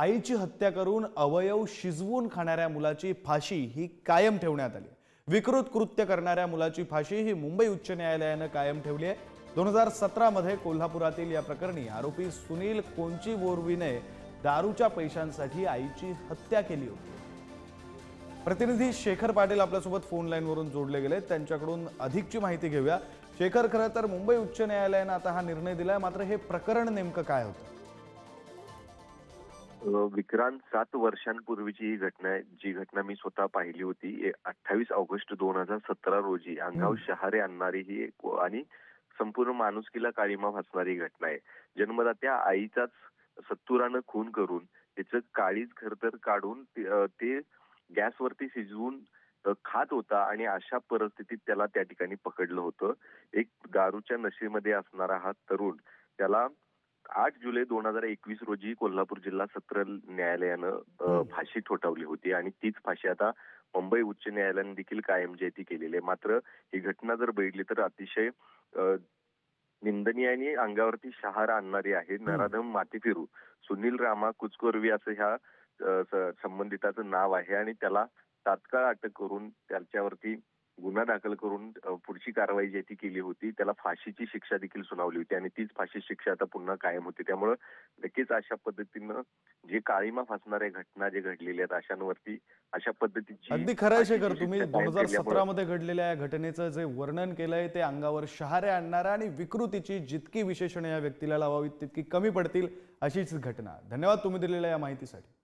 आईची हत्या करून अवयव शिजवून खाणाऱ्या मुलाची फाशी ही कायम ठेवण्यात आली विकृत कृत्य करणाऱ्या मुलाची फाशी ही मुंबई उच्च न्यायालयानं कायम ठेवली आहे. दोन हजार सतरामध्ये कोल्हापुरातील या प्रकरणी आरोपी सुनील कोंची बोरवीने दारूच्या पैशांसाठी आईची हत्या केली होती. प्रतिनिधी शेखर पाटील आपल्यासोबत फोन लाईनवरून जोडले गेले. त्यांच्याकडून अधिकची माहिती घेऊया. शेखर खरं तर मुंबई उच्च न्यायालयानं आता हा निर्णय दिलाय. मात्र हे प्रकरण नेमकं काय होतं? विक्रांत सात वर्षांपूर्वीची ही घटना आहे. जी घटना मी स्वतः पाहिली होती. अठ्ठावीस ऑगस्ट दोन हजार सतरा रोजी अंगावर शहारे आणणारी ही एक आणि संपूर्ण माणुसकीला काळीमा फासणारी घटना आहे. जन्मदात्या आईचाच सत्तुरानं खून करून त्याचं काळीज खरतर काढून ते- गॅसवरती शिजवून खात होता आणि अशा परिस्थितीत त्याला त्या ठिकाणी पकडलं होतं. एक दारूच्या नशेमध्ये असणारा हा तरुण त्याला आठ जुलै दोन हजार एकवीस रोजी कोल्हापूर जिल्हा सत्र न्यायालयानं. फाशी ठोठावली होती आणि तीच फाशी आता मुंबई उच्च न्यायालयाने देखील कायम जयती केलेली आहे. मात्र ही घटना जर बघितली तर अतिशय निंदनीय आणि अंगावरती शहारा आणणारी आहे. नराधम माती फिरू सुनील रामा कुचकोरवी असं ह्या संबंधिताचं नाव आहे आणि त्याला तात्काळ अटक करून त्याच्यावरती गुन्हा दाखल करून पुढची कारवाई जी ती केली होती त्याला फाशीची शिक्षा देखील सुनावली होती आणि तीच फाशी शिक्षा आता पुन्हा कायम होती. त्यामुळं नक्कीच अशा पद्धतीनं जे काळीमा फासणाऱ्या घटना जे घडलेल्या आहेत अशांवरती अशा पद्धतीची अगदी खरं शेखर तुम्ही दोन हजार केल्यामुळं- सतरामध्ये घडलेल्या या घटनेचं जे वर्णन केलंय ते अंगावर शहारे आणणारं आणि विकृतीची जितकी विशेषणे या व्यक्तीला लावावीत तितकी कमी पडतील अशीच घटना. धन्यवाद तुम्ही दिलेल्या या माहितीसाठी.